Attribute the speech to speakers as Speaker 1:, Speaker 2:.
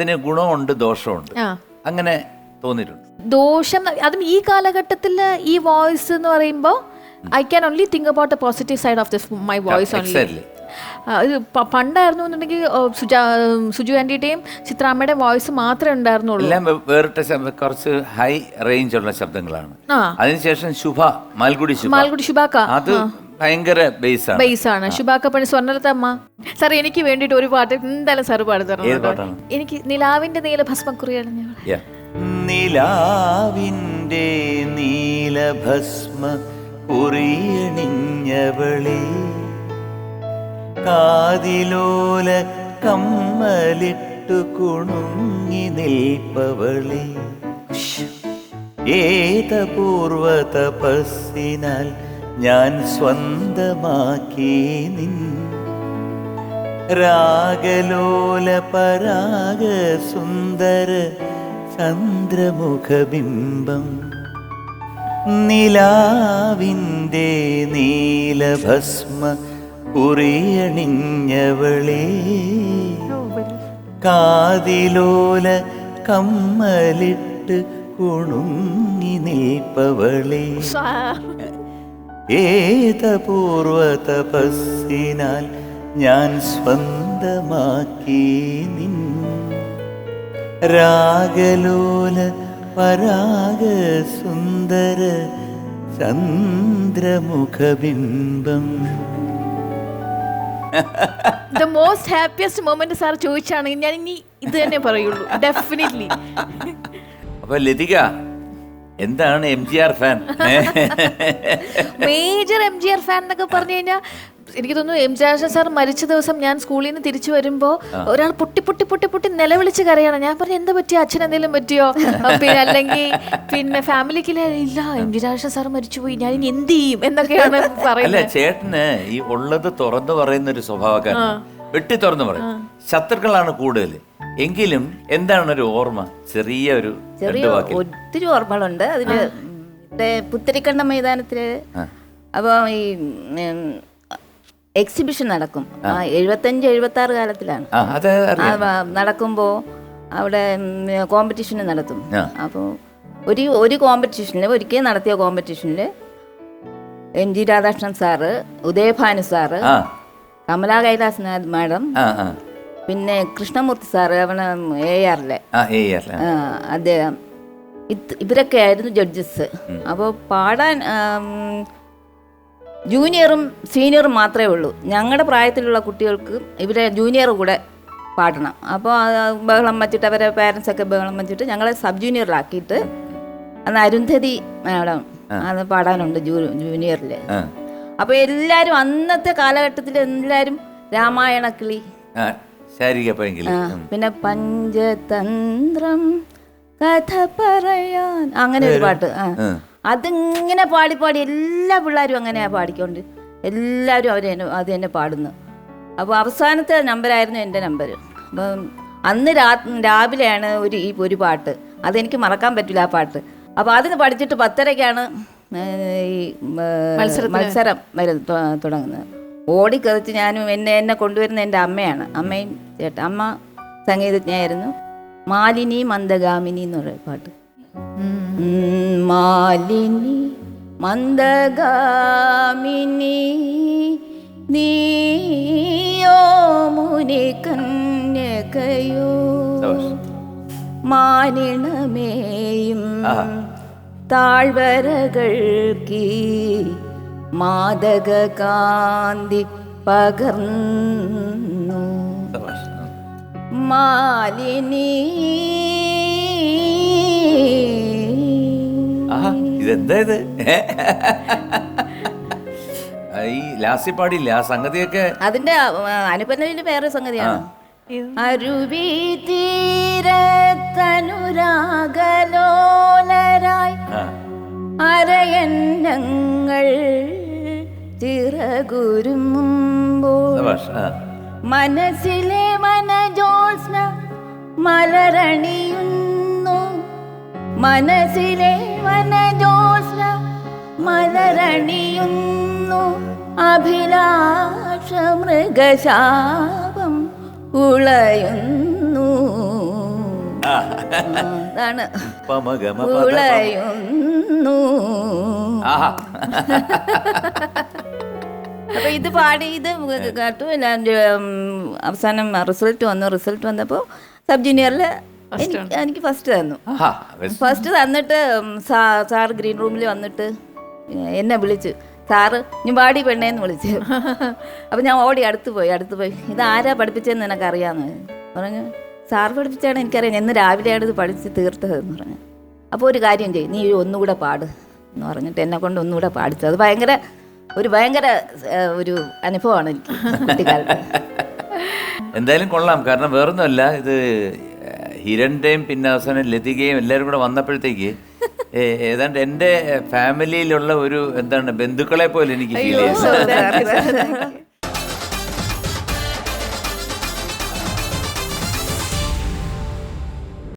Speaker 1: അതിന് ഗുണമുണ്ട് ദോഷമുണ്ട്. അങ്ങനെ തോന്നിയിട്ടുണ്ട്.
Speaker 2: ദോഷം അതും ഈ കാലഘട്ടത്തിൽ ഈ വോയിസ് എന്ന് പറയുമ്പോൾ I can only think about the positive side of this my voice only ഇത് പണ്ടായിരുന്നു എന്നുണ്ടെങ്കിൽ സുജാ സുജു ആന്റിയുടെയും ചിത്രാമ്മയുടെ വോയിസ് മാത്രമേ ഉണ്ടായിരുന്നുള്ളൂ.
Speaker 1: എല്ലാം വേറിട്ട ശബ്ദം കുറച്ച് ഹൈ റേഞ്ച് ഉള്ള ശബ്ദങ്ങളാണ്. അതിനുശേഷം ശുഭ മാൽഗുടി ശുഭ.
Speaker 2: മാൽഗുടി ശുഭാക്ക
Speaker 1: അത് ഭയങ്കര ബേസ് ആണ്.
Speaker 2: ബേസ് ആണ്. ശുഭാക്ക പണി സ്വർണലത്തമ്മ സാർ എനിക്ക് വേണ്ടിയിട്ട് ഒരു പാട്ട് എന്തായാലും സാർ പാടി തരണം
Speaker 1: ഏത്
Speaker 2: കേട്ടോ.
Speaker 1: പാട്ടാണ്?
Speaker 2: എനിക്ക് നിലാവിന്റെ നീല ഭസ്മക്കുറിയാണ് ഞാൻ
Speaker 1: Yeah. നിലാവിന്റെ നീലഭസ്മ കുറിയണിഞ്ഞവളെ കാതിലോല കമ്മലിട്ടു കുണുങ്ങി നിൽപ്പവളെ. ഏതപൂർവ തപസ്സിനാൽ ഞാൻ സ്വന്തമാക്കി നിൻ രാഗലോല പരാഗ സുന്ദര ചന്ദ്രമുഖബിംബം. നിലാവിന്റെ നീലഭസ്മ കുറിയണിഞ്ഞവളേ കാതിലോല കമ്മലിട്ട് കുണുങ്ങി നിൽപ്പവളേ. ഏതപൂർവ തപസ്സിനാൽ ഞാൻ സ്വന്തമാക്കി നിൻ രാഗലോല പരാഗ സുന്ദര ചന്ദ്രമുഖബിംബം.
Speaker 2: The most happiest moment sir ചോദിച്ചാണെങ്കിൽ ഞാൻ ഇനി ഇത് തന്നെ പറയുള്ളൂ. ഡെഫിനറ്റ്ലി
Speaker 1: അപ്പൊ ലതിക എന്താണ് M G R fan
Speaker 2: major M G R fan എന്നൊക്കെ പറഞ്ഞു കഴിഞ്ഞാൽ എനിക്ക് തോന്നുന്നു എം ജി ആർ സാർ മരിച്ച ദിവസം ഞാൻ സ്കൂളിൽ നിന്ന് തിരിച്ചു വരുമ്പോൾ ഒരാൾ പൊട്ടി പൊട്ടി പൊട്ടി പൊട്ടി നിലവിളിച്ച് കരയാണ്. ഞാൻ പറഞ്ഞു എന്താ പറ്റിയോ? അച്ഛൻ എന്തെങ്കിലും പറ്റിയോ? പിന്നെ അല്ലെങ്കിൽ പിന്നെ ഫാമിലിക്ക് ഇല്ല എം ജി രാജേഷൻ സാർ മരിച്ചുപോയി. ഞാൻ ഇനി എന്ത് ചെയ്യും? എന്നൊക്കെയാണ് പറയുന്നത്.
Speaker 1: ചേട്ടന് ഈ ഉള്ളത് തുറന്നു പറയുന്ന ഒരു സ്വഭാവക്കാരൻ. വെട്ടി തുറന്നു പറയും. ശത്രുക്കളാണ് കൂടുതൽ എങ്കിലും എന്താണ് ഒരു ഓർമ്മ? ചെറിയ ഒരു
Speaker 3: ചെറിയ ഒത്തിരി ഓർമ്മകളുണ്ട്. അതിൽ പുത്തരിക്കണ്ട മൈതാനത്തിൽ അപ്പോൾ ഈ എക്സിബിഷൻ നടക്കും. എഴുപത്തഞ്ച് എഴുപത്തി ആറ് കാലത്തിലാണ് നടക്കുമ്പോൾ അവിടെ കോമ്പറ്റീഷൻ നടത്തും. അപ്പോൾ ഒരു ഒരു കോമ്പറ്റീഷനിൽ ഒരിക്കൽ നടത്തിയ കോമ്പറ്റീഷനിൽ M G Radhakrishnan sir Udayabhanu sir Kamala Kailasnath madam പിന്നെ കൃഷ്ണമൂർത്തി സാറ് അവന എ ആറിലെ അദ്ദേഹം. ഇത് ഇവരൊക്കെ ആയിരുന്നു ജഡ്ജസ്. അപ്പോൾ പാടാൻ ജൂനിയറും സീനിയറും മാത്രമേ ഉള്ളൂ. ഞങ്ങളുടെ പ്രായത്തിലുള്ള കുട്ടികൾക്ക് ഇവരെ ജൂനിയർ കൂടെ പാടണം. അപ്പോൾ ബഹളം വച്ചിട്ട് അവരെ പേരൻസൊക്കെ ബഹളം വച്ചിട്ട് ഞങ്ങളെ സബ് ജൂനിയറിലാക്കിയിട്ട് അന്ന് അരുന്ധതി മാഡം അത് പാടാനുണ്ട് ജൂ ജൂനിയറിൽ അപ്പോൾ എല്ലാവരും അന്നത്തെ കാലഘട്ടത്തിൽ എല്ലാവരും രാമായണക്കിളി പിന്നെ പഞ്ചതന്ത്രം കഥ പറയാൻ അങ്ങനെ ഒരു പാട്ട് ആ. അതിങ്ങനെ പാടി പാടി എല്ലാ പിള്ളേരും അങ്ങനെയാ പാടിക്കൊണ്ട്. എല്ലാവരും അവർ അത് തന്നെ പാടുന്നു. അപ്പോൾ അവസാനത്തെ നമ്പറായിരുന്നു എന്റെ നമ്പർ അപ്പം അന്ന് രാ രാവിലെയാണ് ഒരു ഈ ഒരു പാട്ട്. അതെനിക്ക് മറക്കാൻ പറ്റില്ല ആ പാട്ട്. അപ്പോൾ അതിന് പഠിച്ചിട്ട് പത്തരയ്ക്കാണ് ഏ, ഈ മത്സരം വരും തുടങ്ങുന്നത്. ഓടിക്കറിച്ച് ഞാനും എന്നെ എന്നെ കൊണ്ടുവരുന്ന എന്റെ അമ്മയാണ്. അമ്മയും ചേട്ടൻ അമ്മ സംഗീതജ്ഞയായിരുന്നു. മാലിനി മന്ദഗാമിനി എന്ന് പറയുന്ന പാട്ട്. മാലിനി മന്ദഗാമിനി നീയോ മുനി കന്യകയോ. മാനിണമേയും
Speaker 1: കീ
Speaker 3: താഴ്വരകൾക്കീ മാദക കാന്തി പകർന്നു. മാലിനി.
Speaker 1: ഇതെന്താ ഇത്? ഈ ലാസ്റ്റ് പാടില്ല? ആ സംഗതിയൊക്കെ
Speaker 3: അതിന്റെ അനുപന്നതിന്റെ വേറെ സംഗതിയാണ്. അരുവി തീരത്തനുരാഗലോലരായി
Speaker 1: അരയന്നങ്ങ
Speaker 3: അരയന്നങ്ങൾ ചിറകുരുമ്പോൾ മനസ്സിലെ മനജോത്സ്ന മലരണിയുന്നു. മനസ്സിലെ മനജോത്സ്ന മലരണിയുന്നു. അഭിലാഷ മൃഗശാപം ഉളയുന്നു അതാണ്. ഉളയുന്നു.
Speaker 1: ആഹാ.
Speaker 3: അപ്പൊ ഇത് പാടി ഇത് കേട്ടു ഞാൻ, അവസാനം റിസൾട്ട് വന്നു. റിസൾട്ട് വന്നപ്പോൾ സബ് ജൂനിയറിൽ എനിക്ക് ഫസ്റ്റ് തന്നു. ഫസ്റ്റ്. തന്നിട്ട് സാർ സാറ് ഗ്രീൻ റൂമിൽ വന്നിട്ട് എന്നെ വിളിച്ചു. സാറ് ഞാൻ പാടി പെണ്ണേന്ന് വിളിച്ചു. അപ്പം ഞാൻ ഓടി അടുത്ത് പോയി അടുത്ത് പോയി. ഇത് ആരാ പഠിപ്പിച്ചതെന്ന് നിനക്കറിയാമെന്ന് പറഞ്ഞു സാർ പഠിപ്പിച്ചാണ് എനിക്കറിയാം. ഇന്ന് രാവിലെയാണ് ഇത് പഠിച്ച് തീർത്തതെന്ന് പറഞ്ഞു. അപ്പോൾ ഒരു കാര്യം ചെയ്യും. നീ ഒന്നുകൂടെ പാട്. എന്ന് പറഞ്ഞിട്ട് എന്നെ കൊണ്ട് ഒന്നുകൂടെ പാടിച്ചു. അത് ഭയങ്കര ഒരു ഭയങ്കര ഒരു അനുഭവമാണ് എനിക്ക് കുട്ടിക്കാലത്ത്.
Speaker 1: എന്തായാലും കൊള്ളാം. കാരണം വേറൊന്നുമല്ല ഇത് ഹിരൺന്റെയും പിന്നെ അവസാനം ലതികയും എല്ലാവരും കൂടെ വന്നപ്പോഴത്തേക്ക് ഏതാണ്ട് എന്റെ ഫാമിലിയിലുള്ള ഒരു എന്താണ് ബന്ധുക്കളെ പോലെ എനിക്ക് ഫീൽ ചെയ്യുന്നു.
Speaker 3: Sir, sir.